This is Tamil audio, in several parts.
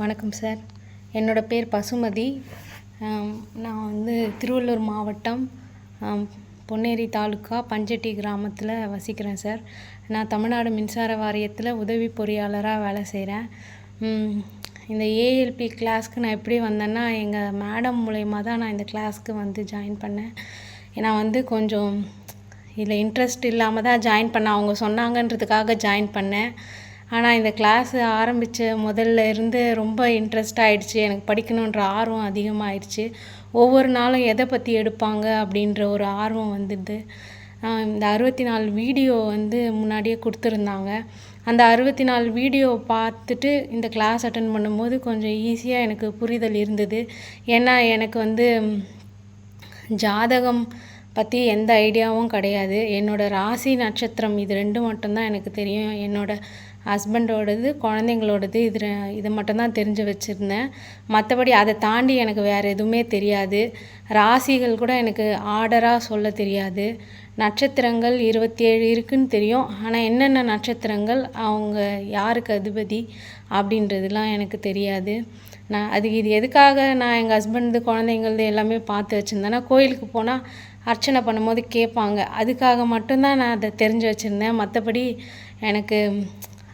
வணக்கம் சார். என்னோட பேர் பசுமதி. நான் வந்து திருவள்ளூர் மாவட்டம் பொன்னேரி தாலுக்கா பஞ்சட்டி கிராமத்தில் வசிக்கிறேன் சார். நான் தமிழ்நாடு மின்சார வாரியத்தில் உதவி பொறியாளராக வேலை செய்கிறேன் இந்த ஏஎல்பி கிளாஸ்க்கு நான் எப்படி வந்தேன்னா எங்கள் மேடம் மூலயமா தான் நான் இந்த கிளாஸ்க்கு வந்து ஜாயின் பண்ணேன். ஏன்னா வந்து கொஞ்சம் இதில் இன்ட்ரெஸ்ட் இல்லாமல் தான் ஜாயின் பண்ணேன் அவங்க சொன்னாங்கன்றதுக்காக ஜாயின் பண்ணேன். ஆனால் இந்த கிளாஸ் ஆரம்பித்த முதல்ல இருந்து ரொம்ப இன்ட்ரெஸ்ட் ஆகிடுச்சு எனக்கு படிக்கணுன்ற ஆர்வம் அதிகமாகிடுச்சு ஒவ்வொரு நாளும் எதை பற்றி எடுப்பாங்க அப்படின்ற ஒரு ஆர்வம் வந்துடுது இந்த அறுபத்தி நாலு வீடியோ வந்து முன்னாடியே கொடுத்துருந்தாங்க. அந்த அறுபத்தி நாலு வீடியோ பார்த்துட்டு இந்த கிளாஸ் அட்டன் பண்ணும்போது கொஞ்சம் ஈஸியாக எனக்கு புரிதல் இருந்தது. ஏன்னா எனக்கு வந்து ஜாதகம் பற்றி எந்த ஐடியாவும் கிடையாது. என்னோடய ராசி நட்சத்திரம் இது ரெண்டு மட்டும்தான் எனக்கு தெரியும். என்னோட ஹஸ்பண்டோடது குழந்தைங்களோடது இது இதை மட்டும்தான் தெரிஞ்சு வச்சுருந்தேன். மற்றபடி அதை தாண்டி எனக்கு வேறு எதுவுமே தெரியாது. ராசிகள் கூட எனக்கு ஆர்டராக சொல்ல தெரியாது. நட்சத்திரங்கள் இருபத்தி ஏழு இருக்குன்னு தெரியும். ஆனால் என்னென்ன நட்சத்திரங்கள் அவங்க யாருக்கு அதிபதி அப்படின்றதுலாம் எனக்கு தெரியாது. நான் அது இது எதுக்காக நான் எங்கள் ஹஸ்பண்டு குழந்தைங்களது எல்லாமே பார்த்து வச்சுருந்தேன்னா கோயிலுக்கு போனால் அர்ச்சனை பண்ணும்போது கேட்பாங்க. அதுக்காக மட்டும்தான் நான் அதை தெரிஞ்சு வச்சுருந்தேன். மற்றபடி எனக்கு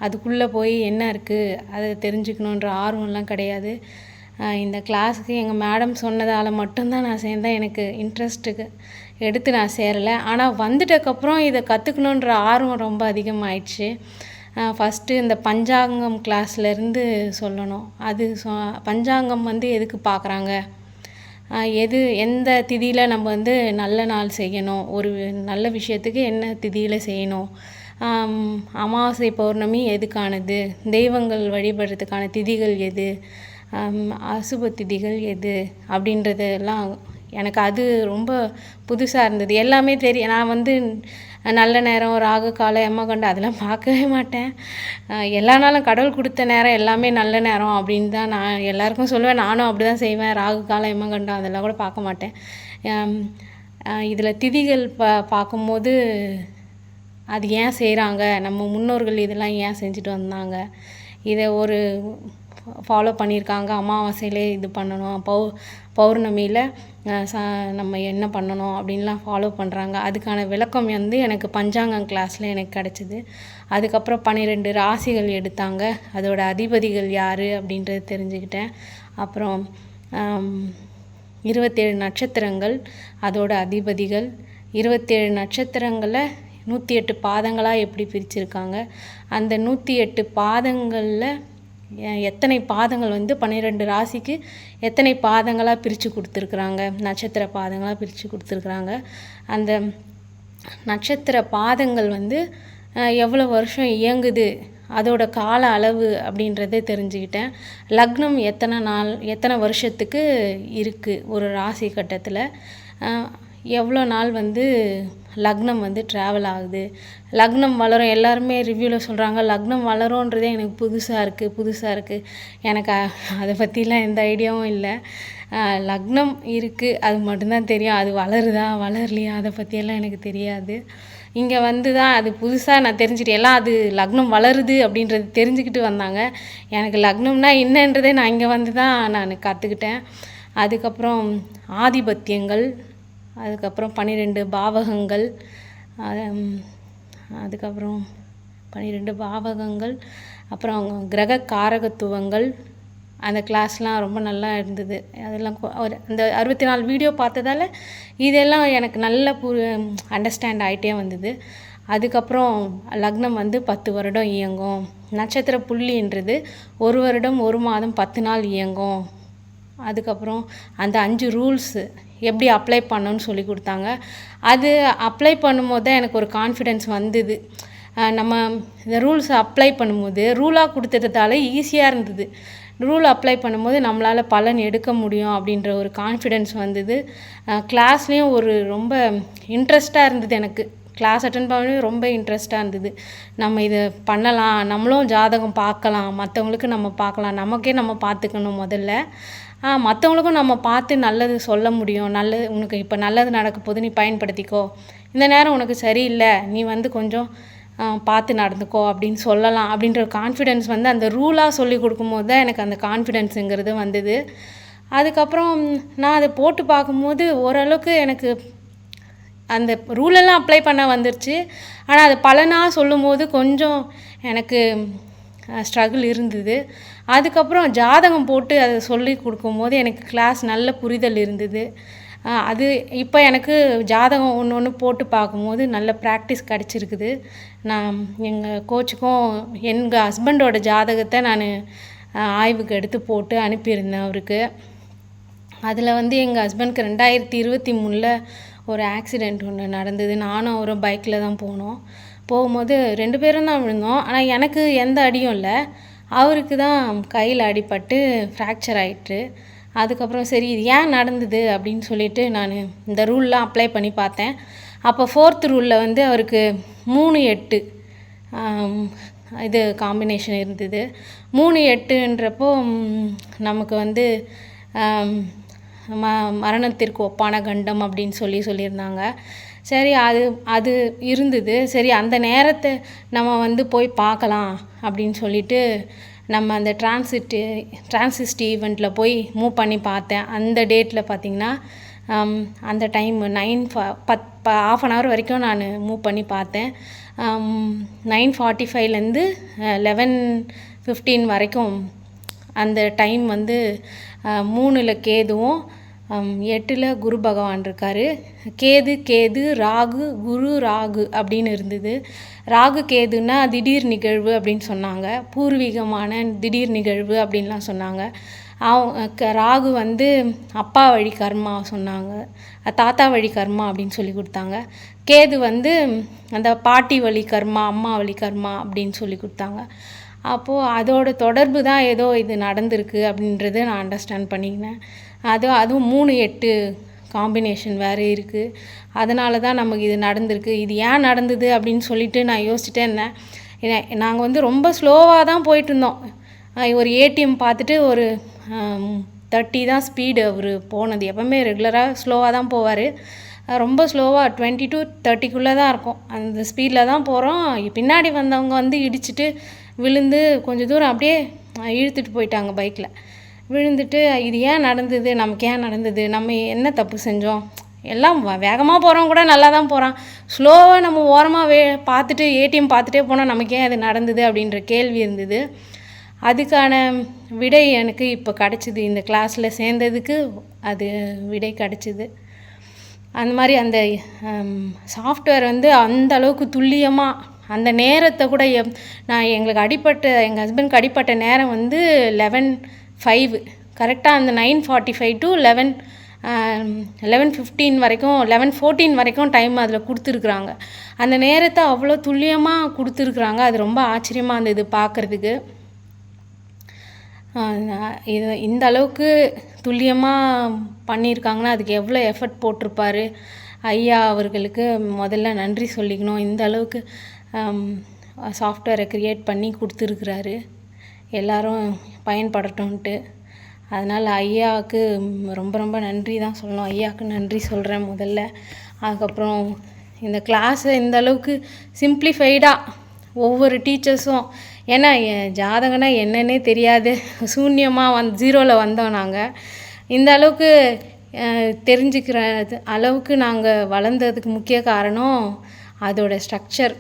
அதுக்குள்ளே போய் என்ன இருக்குது அதை தெரிஞ்சுக்கணுன்ற ஆர்வம்லாம் கிடையாது. இந்த கிளாஸுக்கு எங்கள் மேடம் சொன்னதால் மட்டும்தான் நான் சேர்ந்தேன். எனக்கு இன்ட்ரெஸ்ட்டுக்கு எடுத்து நான் சேரலை. ஆனால் வந்துட்டக்கப்புறம் இதை கற்றுக்கணுன்ற ஆர்வம் ரொம்ப அதிகமாகிடுச்சு ஃபஸ்ட்டு இந்த பஞ்சாங்கம் கிளாஸ்லேருந்து சொல்லணும். அது சொ பஞ்சாங்கம் வந்து எதுக்கு பார்க்குறாங்க எது எந்த திதியில் நம்ம வந்து நல்ல நாள் செய்யணும்? ஒரு நல்ல விஷயத்துக்கு என்ன திதியில் செய்யணும்? அமாவாசை பௌர்ணமி எதுக்கானது? தெய்வங்கள் வழிபடுறதுக்கான திதிகள் எது? அசுப திதிகள் எது? அப்படின்றதெல்லாம் எனக்கு அது ரொம்ப புதுசாக இருந்தது. எல்லாமே தெரியும் நான் வந்து நல்ல நேரம் ராகு காலை எம்மகண்டம் அதெல்லாம் பார்க்கவே மாட்டேன். எல்லா நாளும் கடவுள் கொடுத்த நேரம் எல்லாமே நல்ல நேரம் அப்படின்னு தான் நான் எல்லாருக்கும் சொல்லுவேன். நானும் அப்படி தான் செய்வேன். ராகு காலம் எம்மகண்டம் அதெல்லாம் கூட பார்க்க மாட்டேன். இதில் திதிகள் பா பார்க்கும்போது அது ஏன் செய்கிறாங்க நம்ம முன்னோர்கள் இதெல்லாம் ஏன் செஞ்சுட்டு வந்தாங்க? இதை ஒரு ஃபாலோ பண்ணியிருக்காங்க. அமாவாசையிலே இது பண்ணணும். பௌ பௌர்ணமியில் ச நம்ம என்ன பண்ணணும் அப்படின்லாம் ஃபாலோ பண்ணுறாங்க அதுக்கான விளக்கம் வந்து எனக்கு பஞ்சாங்கம் கிளாஸில் எனக்கு கிடச்சிது. அதுக்கப்புறம் பன்னிரெண்டு ராசிகள் எடுத்தாங்க. அதோட அதிபதிகள் யார் அப்படின்றது தெரிஞ்சுக்கிட்டேன். அப்புறம் இருபத்தேழு நட்சத்திரங்கள் அதோட அதிபதிகள். இருபத்தேழு நட்சத்திரங்களை நூற்றி எட்டு பாதங்களாக எப்படி பிரிச்சிருக்காங்க? அந்த நூற்றி எட்டு பாதங்களில் எத்தனை பாதங்கள் வந்து பன்னிரெண்டு ராசிக்கு எத்தனை பாதங்களாக பிரித்து கொடுத்துருக்குறாங்க? நட்சத்திர பாதங்களாக பிரித்து கொடுத்துருக்குறாங்க. அந்த நட்சத்திர பாதங்கள் வந்து எவ்வளோ வருஷம் இயங்குது அதோட கால அளவு அப்படின்றத தெரிஞ்சுக்கிட்டேன். லக்னம் எத்தனை நாள் எத்தனை வருஷத்துக்கு இருக்குது ஒரு ராசி கட்டத்தில்? எவ்வளோ நாள் வந்து லக்னம் வந்து ட்ராவல் ஆகுது. லக்னம் வளரும். எல்லாருமே ரிவ்யூவில் சொல்கிறாங்க லக்னம் வளரும்ன்றதே எனக்கு புதுசாக இருக்குது புதுசாக இருக்குது எனக்கு அதை பற்றிலாம் எந்த ஐடியாவும் இல்லை. லக்னம் இருக்குது அது மட்டும்தான் தெரியும். அது வளருதா வளரலையா அதை பற்றியெல்லாம் எனக்கு தெரியாது. இங்கே வந்து தான் அது புதுசாக நான் தெரிஞ்சுட்டேன். எல்லாம் அது லக்னம் வளருது அப்படின்றது தெரிஞ்சுக்கிட்டு வந்தாங்க. எனக்கு லக்னம்னா என்னன்றதே நான் இங்கே வந்து தான் நான் கற்றுக்கிட்டேன் அதுக்கப்புறம் ஆதிபத்தியங்கள் அதுக்கப்புறம் பன்னிரெண்டு பாவகங்கள் அதுக்கப்புறம் பன்னிரெண்டு பாவகங்கள் அப்புறம் கிரக காரகத்துவங்கள் அந்த கிளாஸ்லாம் ரொம்ப நல்லா இருந்தது. அதெல்லாம் ஒரு அந்த அறுபத்தி நாலு வீடியோ பார்த்ததால இதெல்லாம் எனக்கு நல்ல பு அண்டர்ஸ்டாண்ட் ஆகிட்டே வந்தது. அதுக்கப்புறம் லக்னம் வந்து பத்து வருடம் இயங்கும். நட்சத்திர புள்ளின்றது ஒரு வருடம் ஒரு மாதம் பத்து நாள் இயங்கும். அதுக்கப்புறம் அந்த அஞ்சு ரூல்ஸு எப்படி அப்ளை பண்ணணும்னு சொல்லி கொடுத்தாங்க. அது அப்ளை பண்ணும்போது தான் எனக்கு ஒரு கான்ஃபிடென்ஸ் வந்தது. நம்ம இந்த ரூல்ஸ் அப்ளை பண்ணும்போது ரூலாக கொடுத்ததால ஈஸியாக இருந்தது. ரூல் அப்ளை பண்ணும்போது நம்மளால் பலன் எடுக்க முடியும் அப்படின்ற ஒரு கான்ஃபிடென்ஸ் வந்தது. கிளாஸ்லேயும் ஒரு ரொம்ப இன்ட்ரெஸ்ட்டாக இருந்தது எனக்கு. கிளாஸ் அட்டன் பண்ணி ரொம்ப இன்ட்ரெஸ்ட்டாக இருந்தது. நம்ம இதை பண்ணலாம் நம்மளும் ஜாதகம் பார்க்கலாம் மற்றவங்களுக்கு நம்ம பார்க்கலாம் நமக்கே நம்ம பார்த்துக்கணும் முதல்ல. மற்றவங்களுக்கும் நம்ம பார்த்து நல்லது சொல்ல முடியும். நல்லது உனக்கு இப்போ நல்லது நடக்க போது நீ பயன்படுத்திக்கோ. இந்த நேரம் உனக்கு சரியில்லை நீ வந்து கொஞ்சம் பார்த்து நடந்துக்கோ அப்படின்னு சொல்லலாம். அப்படின்ற கான்ஃபிடென்ஸ் வந்து அந்த ரூலாக சொல்லி கொடுக்கும்போது தான் எனக்கு அந்த கான்ஃபிடென்ஸுங்கிறது வந்தது. அதுக்கப்புறம் நான் அதை போட்டு பார்க்கும்போது ஓரளவுக்கு எனக்கு அந்த ரூலெல்லாம் அப்ளை பண்ண வந்துருச்சு. ஆனால் அது பலனாக சொல்லும்போது கொஞ்சம் எனக்கு ஸ்ட்ரகிள் இருந்தது. அதுக்கப்புறம் ஜாதகம் போட்டு அதை சொல்லி கொடுக்கும்போது எனக்கு கிளாஸ் நல்ல புரிதல் இருந்தது. அது இப்போ எனக்கு ஜாதகம் ஒன்று ஒன்று போட்டு பார்க்கும்போது நல்ல ப்ராக்டிஸ் கிடச்சிருக்குது. நான் எங்கள் கோச்சுக்கும் எங்கள் ஹஸ்பண்டோட ஜாதகத்தை நான் ஆய்வுக்கு எடுத்து போட்டு அனுப்பியிருந்தேன் அவருக்கு. அதில் வந்து எங்கள் ஹஸ்பண்ட்க்கு ரெண்டாயிரத்தி இருபத்தி மூணில் ஒரு ஆக்சிடெண்ட் ஒன்று நடந்தது. நானும் அவரும் பைக்கில் தான் போனோம். போகும்போது ரெண்டு பேரும் தான் விழுந்தோம். ஆனால் எனக்கு எந்த அடியும் இல்லை. அவருக்கு தான் கையில் அடிபட்டு ஃப்ராக்சர் ஆயிட்டு அதுக்கப்புறம் சரி இது ஏன் நடந்தது அப்படின்னு சொல்லிட்டு நான் இந்த ரூல்லாம் அப்ளை பண்ணி பார்த்தேன். அப்போ ஃபோர்த் ரூலில் வந்து அவருக்கு மூணு எட்டு இது காம்பினேஷன் இருந்தது. மூணு எட்டுன்றப்போ நமக்கு வந்து ம மரணத்திற்கு ஒப்பான கண்டம் அப்படின்னு சொல்லி சொல்லியிருந்தாங்க. சரி அது அது இருந்தது. சரி அந்த நேரத்தை நம்ம வந்து போய் பார்க்கலாம் அப்படின்னு சொல்லிட்டு நம்ம அந்த டிரான்சிட்டு டிரான்சிஸ்ட் ஈவெண்ட்டில் போய் மூவ் பண்ணி பார்த்தேன். அந்த டேட்டில் பார்த்திங்கன்னா அந்த டைம் நைன் பத் ஆஃப் அன் ஹவர் வரைக்கும் நான் மூவ் பண்ணி பார்த்தேன். நைன் ஃபார்ட்டி ஃபைவ்லேருந்து லெவன் ஃபிஃப்டீன் வரைக்கும் அந்த டைம் வந்து மூணில் கேதுவும் எட்டில் குரு பகவான் இருக்கார். கேது கேது ராகு குரு ராகு அப்படின்னு இருந்தது. ராகு கேதுன்னா திடீர் நிகழ்வு அப்படின்னு சொன்னாங்க. பூர்வீகமான திடீர் நிகழ்வு அப்படின்லாம் சொன்னாங்க. அவங்க க- ராகு வந்து அப்பா வழி கர்மா சொன்னாங்க. தாத்தா வழி கர்மா அப்படின்னு சொல்லி கொடுத்தாங்க. கேது வந்து அந்த பாட்டி வழி கர்மா அம்மா வழி கர்மா அப்படின்னு சொல்லி கொடுத்தாங்க. அப்போது அதோட தொடர்பு தான் ஏதோ இது நடந்திருக்கு அப்படின்றத நான் அண்டர்ஸ்டாண்ட் பண்ணிக்கினேன். அது அதுவும் மூணு எட்டு காம்பினேஷன் வேறு இருக்குது அதனால தான் நமக்கு இது நடந்திருக்கு. இது ஏன் நடந்தது அப்படின்னு சொல்லிட்டு நான் யோசிச்சுட்டே இருந்தேன். நாங்கள் வந்து ரொம்ப ஸ்லோவாக தான் போயிட்டுருந்தோம் ஒரு ஏடிஎம் பார்த்துட்டு ஒரு தேர்ட்டி தான் ஸ்பீடு அவர் போனது. எப்போவுமே ரெகுலராக ஸ்லோவாக தான் போவார். ரொம்ப ஸ்லோவாக டுவெண்ட்டி டு தேர்ட்டிக்குள்ளே தான் இருக்கும். அந்த ஸ்பீடில் தான் போகிறோம் பின்னாடி வந்தவங்க வந்து இடிச்சிட்டு விழுந்து கொஞ்சம் தூரம் அப்படியே இழுத்துட்டு போயிட்டாங்க பைக்கில். விழுந்துட்டு இது ஏன் நடந்தது? நமக்கு ஏன் நடந்தது? நம்ம என்ன தப்பு செஞ்சோம்? எல்லாம் வேகமாக போகிறவங்க கூட நல்லா தான் போகிறான் ஸ்லோவாக நம்ம ஓரமாக வே பார்த்துட்டு ஏடிஎம் பார்த்துட்டே போனால் நமக்கு ஏன் அது நடந்தது அப்படின்ற கேள்வி இருந்தது. அதுக்கான விடை எனக்கு இப்போ கிடச்சிது. இந்த கிளாஸில் சேர்ந்ததுக்கு அது விடை கிடச்சிது. அந்த மாதிரி அந்த சாஃப்ட்வேர் வந்து அந்த அளவுக்கு துல்லியமாக அந்த நேரத்தை கூட எப் நான் எங்களுக்கு அடிப்பட்ட எங்கள் ஹஸ்பண்ட்க்கு அடிப்பட்ட நேரம் வந்து லெவன் ஃபைவ் கரெக்டாக அந்த nine forty five to eleven eleven fifteen வரைக்கும் லெவன் ஃபோர்டீன் வரைக்கும் டைம் அதில் கொடுத்துருக்குறாங்க. அந்த நேரத்தை அவ்வளோ துல்லியமாக கொடுத்துருக்குறாங்க. அது ரொம்ப ஆச்சரியமாக இருந்தது பார்க்குறதுக்கு இது இந்த அளவுக்கு துல்லியமாக பண்ணியிருக்காங்கன்னா அதுக்கு எவ்வளோ எஃபர்ட் போட்டிருப்பாரு. ஐயா அவர்களுக்கு முதல்ல நன்றி சொல்லிக்கணும். இந்த அளவுக்கு சாஃப்ட்வேரை க்ரியேட் பண்ணி கொடுத்துருக்குறாரு. எல்லாரும் பயன்படட்டும்ன்ட்டு அதனால் ஐயாவுக்கு ரொம்ப ரொம்ப நன்றி தான் சொல்லணும். ஐயாவுக்கு நன்றி சொல்கிறேன் முதல்ல. அதுக்கப்புறம் இந்த கிளாஸை இந்த அளவுக்கு சிம்பிளிஃபைடாக ஒவ்வொரு டீச்சர்ஸும் ஏன்னா என் ஜாதகம்னா என்னன்னே தெரியாது. சூன்யமாக வந் ஜீரோவில் வந்தோம் நாங்கள் இந்த அளவுக்கு தெரிஞ்சுக்கிற அளவுக்கு நாங்கள் வளர்ந்ததுக்கு முக்கிய காரணம் அதோட ஸ்ட்ரக்சர்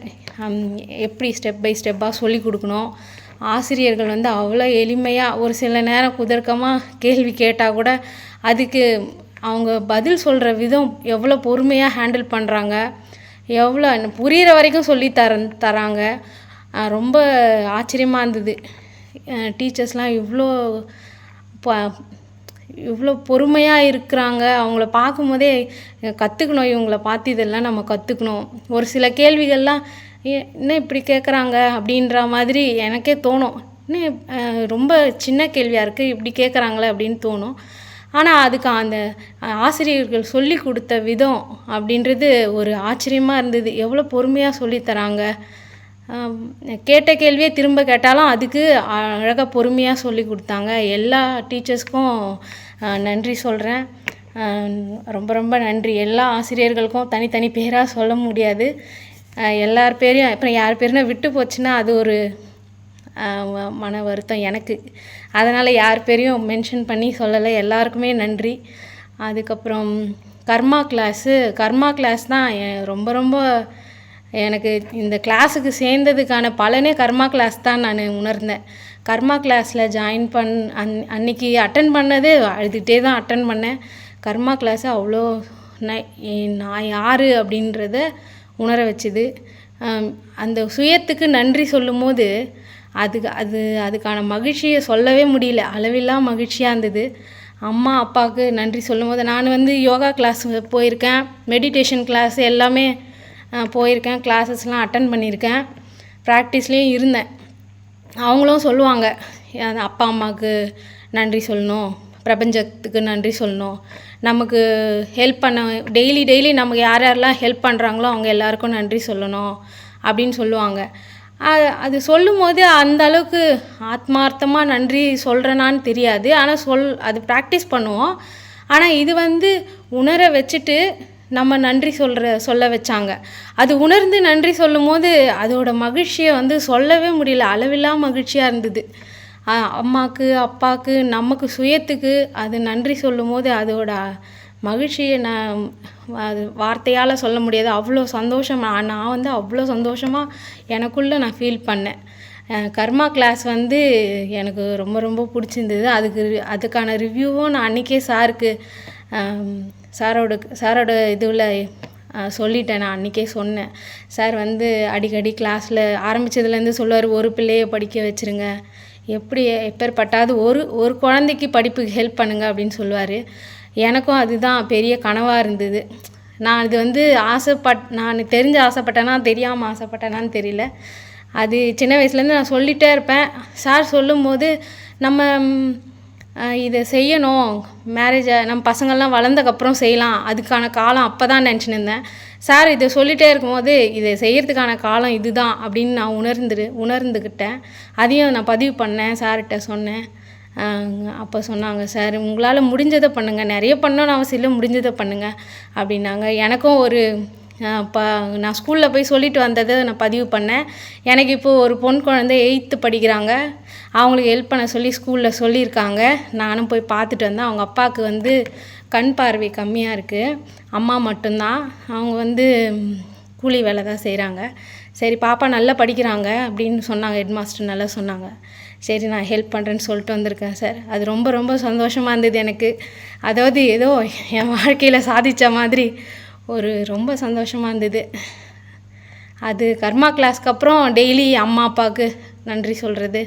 எப்படி ஸ்டெப் பை ஸ்டெப்பாக சொல்லி கொடுக்கணும்? ஆசிரியர்கள் வந்து அவ்வளோ எளிமையாக ஒரு சில நேரம் குதர்க்கமாக கேள்வி கேட்டால் கூட அதுக்கு அவங்க பதில் சொல்கிற விதம் எவ்வளோ பொறுமையாக ஹேண்டில் பண்ணுறாங்க எவ்வளோ புரிகிற வரைக்கும் சொல்லி தர தராங்க. ரொம்ப ஆச்சரியமாக இருந்தது. டீச்சர்ஸ்லாம் இவ்வளோ ப இவ்வளோ பொறுமையாக இருக்கிறாங்க. அவங்கள பார்க்கும்போதே கற்றுக்கணும் இவங்கள பார்த்து இதெல்லாம் நம்ம கற்றுக்கணும் ஒரு சில கேள்விகள்லாம் என்ன இப்படி கேட்குறாங்க அப்படின்ற மாதிரி எனக்கே தோணும். இன்னும் ரொம்ப சின்ன கேள்வியாக இருக்குது இப்படி கேட்குறாங்களே அப்படின்னு தோணும். ஆனால் அதுக்கு அந்த ஆசிரியர்கள் சொல்லி கொடுத்த விதம் அப்படின்றது ஒரு ஆச்சரியமாக இருந்தது. எவ்வளோ பொறுமையாக சொல்லித்தராங்க கேட்ட கேள்வியே திரும்ப கேட்டாலும் அதுக்கு அழகாக பொறுமையாக சொல்லி கொடுத்தாங்க. எல்லா டீச்சர்ஸ்க்கும் நன்றி சொல்கிறேன் ரொம்ப ரொம்ப நன்றி. எல்லா ஆசிரியர்களுக்கும் தனித்தனி பேராக சொல்ல முடியாது. எல்லார் பேரையும் அப்புறம் யார் பேருனா விட்டு போச்சுன்னா அது ஒரு மன வருத்தம் எனக்கு. அதனால் யார் பேரையும் மென்ஷன் பண்ணி சொல்லலை. எல்லாருக்குமே நன்றி. அதுக்கப்புறம் கர்மா கிளாஸு கர்மா கிளாஸ் தான் ரொம்ப ரொம்ப எனக்கு இந்த கிளாஸுக்கு சேர்ந்ததுக்கான பலனே கர்மா கிளாஸ் தான் நான் உணர்ந்தேன். கர்மா கிளாஸில் ஜாயின் பண் அன் அன்னைக்கு அட்டன் பண்ணது அழுதுகிட்டே தான் அட்டன் பண்ணேன். கர்மா கிளாஸ் அவ்வளோ நான் யார் அப்படின்றத உணர வச்சுது. அந்த சுயத்துக்கு நன்றி சொல்லும்போது அதுக்கு அது அதுக்கான மகிழ்ச்சியை சொல்லவே முடியல. அளவில்லா மகிழ்ச்சியாக இருந்தது. அம்மா அப்பாவுக்கு நன்றி சொல்லும் போது நான் வந்து யோகா கிளாஸ் போயிருக்கேன். மெடிடேஷன் கிளாஸ் எல்லாமே போயிருக்கேன். கிளாஸஸ்லாம் அட்டன் பண்ணியிருக்கேன். ப்ராக்டிஸ்லேயும் இருந்தேன். அவங்களும் சொல்லுவாங்க அப்பா அம்மாவுக்கு நன்றி சொல்லணும். பிரபஞ்சத்துக்கு நன்றி சொல்லணும். நமக்கு ஹெல்ப் பண்ண டெய்லி டெய்லி நமக்கு யார் யாரெல்லாம் ஹெல்ப் பண்ணுறாங்களோ அவங்க எல்லாருக்கும் நன்றி சொல்லணும் அப்படின்னு சொல்லுவாங்க. அது அது சொல்லும்போது அந்த அளவுக்கு ஆத்மார்த்தமாக நன்றி சொல்கிறேனான்னு தெரியாது. ஆனால் சொல் அது ப்ராக்டிஸ் பண்ணுவோம். ஆனால் இது வந்து உணர வச்சுட்டு நம்ம நன்றி சொல்கிற சொல்ல வச்சாங்க. அது உணர்ந்து நன்றி சொல்லும் போது அதோட மகிழ்ச்சியை வந்து சொல்லவே முடியல. அளவில்லா மகிழ்ச்சியாக இருந்தது. அம்மாவுக்கு அப்பாவுக்கு நமக்கு சுயத்துக்கு அது நன்றி சொல்லும்போது அதோட மகிழ்ச்சியை நான் அது வார்த்தையால் சொல்ல முடியாது. அவ்வளோ சந்தோஷம். நான் நான் வந்து அவ்வளோ சந்தோஷமாக எனக்குள்ளே நான் ஃபீல் பண்ணேன். கர்மா கிளாஸ் வந்து எனக்கு ரொம்ப ரொம்ப பிடிச்சிருந்தது. அதுக்கு அதுக்கான ரிவ்யூவும் நான் அன்றைக்கே சாருக்கு சாரோட சாரோட இதுவில் சொல்லிட்டேன். நான் அன்றைக்கே சொன்னேன். சார் வந்து அடிக்கடி கிளாஸில் ஆரம்பித்ததுலேருந்து சொல்லுவார் ஒரு பிள்ளையை படிக்க வச்சுருங்க. எப்படி எப்பேற்பட்டாவது ஒரு ஒரு குழந்தைக்கு படிப்புக்கு ஹெல்ப் பண்ணுங்க அப்படின்னு சொல்லுவார். எனக்கும் அதுதான் பெரிய கனவாக இருந்தது. நான் இது வந்து ஆசைப்பட் நான் தெரிஞ்சு ஆசைப்பட்டேனா தெரியாமல் ஆசைப்பட்டேனான்னு தெரியல. அது சின்ன வயசுலேருந்து நான் சொல்லிகிட்டே இருப்பேன். சார் சொல்லும்போது நம்ம இதை செய்யணும். மேரேஜை நம்ம பசங்கள்லாம் வளர்ந்தக்கப்புறம் செய்யலாம். அதுக்கான காலம் அப்போ தான் நினச்சின்னு இருந்தேன் சார் இதை சொல்லிகிட்டே இருக்கும்போது இதை செய்கிறதுக்கான காலம் இதுதான் அப்படின்னு நான் உணர்ந்துரு உணர்ந்துக்கிட்டேன் அதையும் நான் பதிவு பண்ணேன் சார்கிட்ட சொன்னேன். அப்போ சொன்னாங்க சார் உங்களால் முடிஞ்சதை பண்ணுங்கள் நிறைய பண்ணணும்னு அவசியம் இல்லை முடிஞ்சதை பண்ணுங்கள் அப்படின்னாங்க. எனக்கும் ஒரு இப்போ நான் ஸ்கூலில் போய் சொல்லிட்டு வந்ததை நான் பதிவு பண்ணேன். எனக்கு இப்போது ஒரு பொன் குழந்தை எயித்து படிக்கிறாங்க. அவங்களுக்கு ஹெல்ப் பண்ண சொல்லி ஸ்கூலில் சொல்லியிருக்காங்க. நானும் போய் பார்த்துட்டு வந்தேன். அவங்க அப்பாவுக்கு வந்து கண் பார்வை கம்மியாக இருக்குது அம்மா மட்டும்தான். அவங்க வந்து கூலி வேலை தான் செய்கிறாங்க சரி பாப்பா நல்லா படிக்கிறாங்க அப்படின்னு சொன்னாங்க. ஹெட் மாஸ்டர் நல்லா சொன்னாங்க. சரி நான் ஹெல்ப் பண்ணுறேன்னு சொல்லிட்டு வந்திருக்கேன் சார் அது ரொம்ப ரொம்ப சந்தோஷமாக இருந்தது எனக்கு. அதாவது ஏதோ என் வாழ்க்கையில் சாதித்த மாதிரி ஒரு ரொம்ப சந்தோஷமாக இருந்தது. அது கர்மா கிளாஸ்க்கு அப்புறம் டெய்லி அம்மா அப்பாவுக்கு நன்றி சொல்கிறது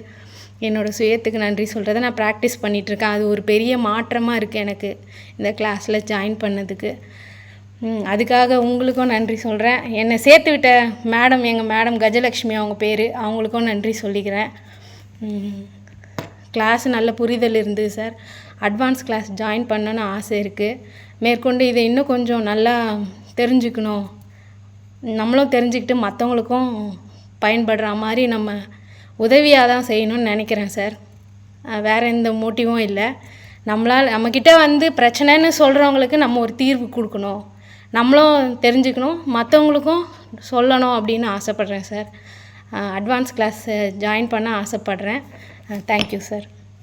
என்னோடய சுயத்துக்கு நன்றி சொல்கிறத நான் ப்ராக்டிஸ் பண்ணிகிட்ருக்கேன் அது ஒரு பெரிய மாற்றமாக இருக்குது எனக்கு இந்த கிளாஸில் ஜாயின் பண்ணதுக்கு. அதுக்காக உங்களுக்கும் நன்றி சொல்கிறேன் என்னை சேர்த்து விட்ட மேடம் எங்கள் மேடம் கஜலக்ஷ்மி அவங்க பேர் அவங்களுக்கும் நன்றி சொல்லிக்கிறேன். கிளாஸ் நல்ல புரிதல் இருந்தது சார் அட்வான்ஸ் கிளாஸ் ஜாயின் பண்ணணும்னு ஆசை இருக்குது மேற்கொண்டு இதை இன்னும் கொஞ்சம் நல்லா தெரிஞ்சுக்கணும். நம்மளும் தெரிஞ்சுக்கிட்டு மற்றவங்களுக்கும் பயன்படுற மாதிரி நம்ம உதவியாக தான் செய்யணும்னு நினைக்கிறேன் சார். வேறு எந்த மோட்டிவும் இல்லை. நம்மளால் நம்மக்கிட்ட வந்து பிரச்சனைன்னு சொல்கிறவங்களுக்கு நம்ம ஒரு தீர்வு கொடுக்கணும். நம்மளும் தெரிஞ்சுக்கணும் மற்றவங்களுக்கும் சொல்லணும் அப்படின்னு ஆசைப்பட்றேன் சார். அட்வான்ஸ் கிளாஸ் ஜாயின் பண்ண ஆசைப்பட்றேன். Thank you sir